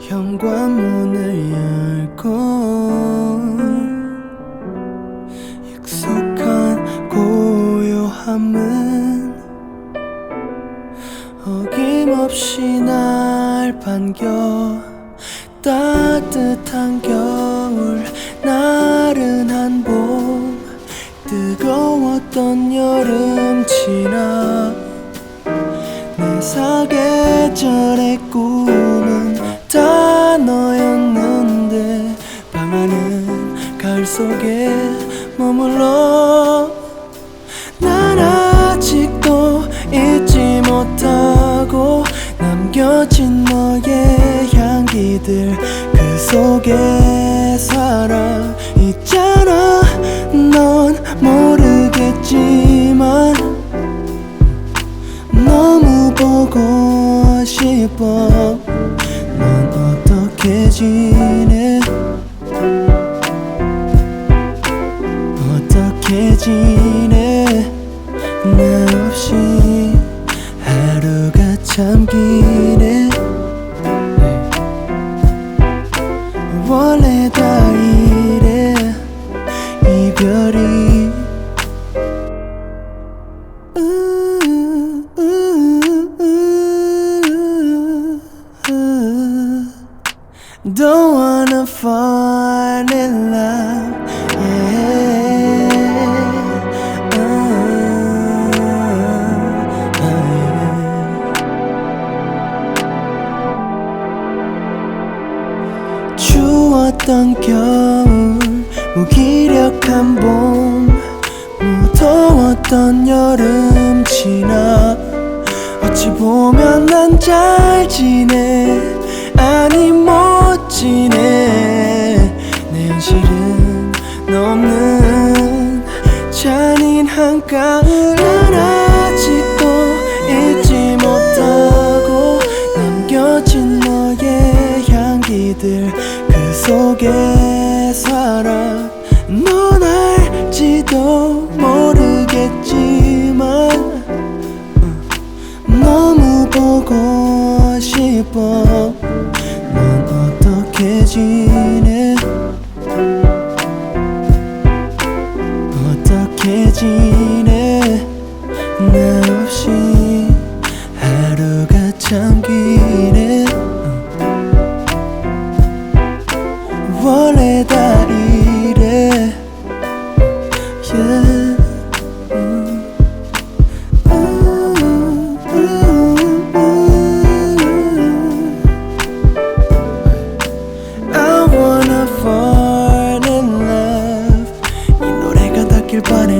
현관문을 열고 익숙한 고요함은 어김없이 날 반겨 따뜻한 겨울 나른한 봄 뜨거웠던 여름 지나 내 사계절의 꿈은 다 너였는데 방안은 가을 속에 머물러 난 아직도 잊지 못하고 남겨진 너의 향기들 그 속에 보고 싶어. 넌 어떻게 지내? 어떻게 지내? 나 없이 하루가 참 기네. 원래 Don't wanna fall in love, yeah. 추웠던 겨울, 무기력한 봄, 무더웠던 여름 지나. 어찌 보면 난 잘 지내 잔인한 가을은 아직도 잊지 못하고 남겨진 너의 향기들 그 속에 살아. 넌 알지도 모르겠지만 너무 보고 싶어. 넌 어떻게 지 어떻게 지내? 나 없이 하루가 참 기네. 원래 다 이래. Yeah. I wanna fall in love. 이 노래가 닿길 바래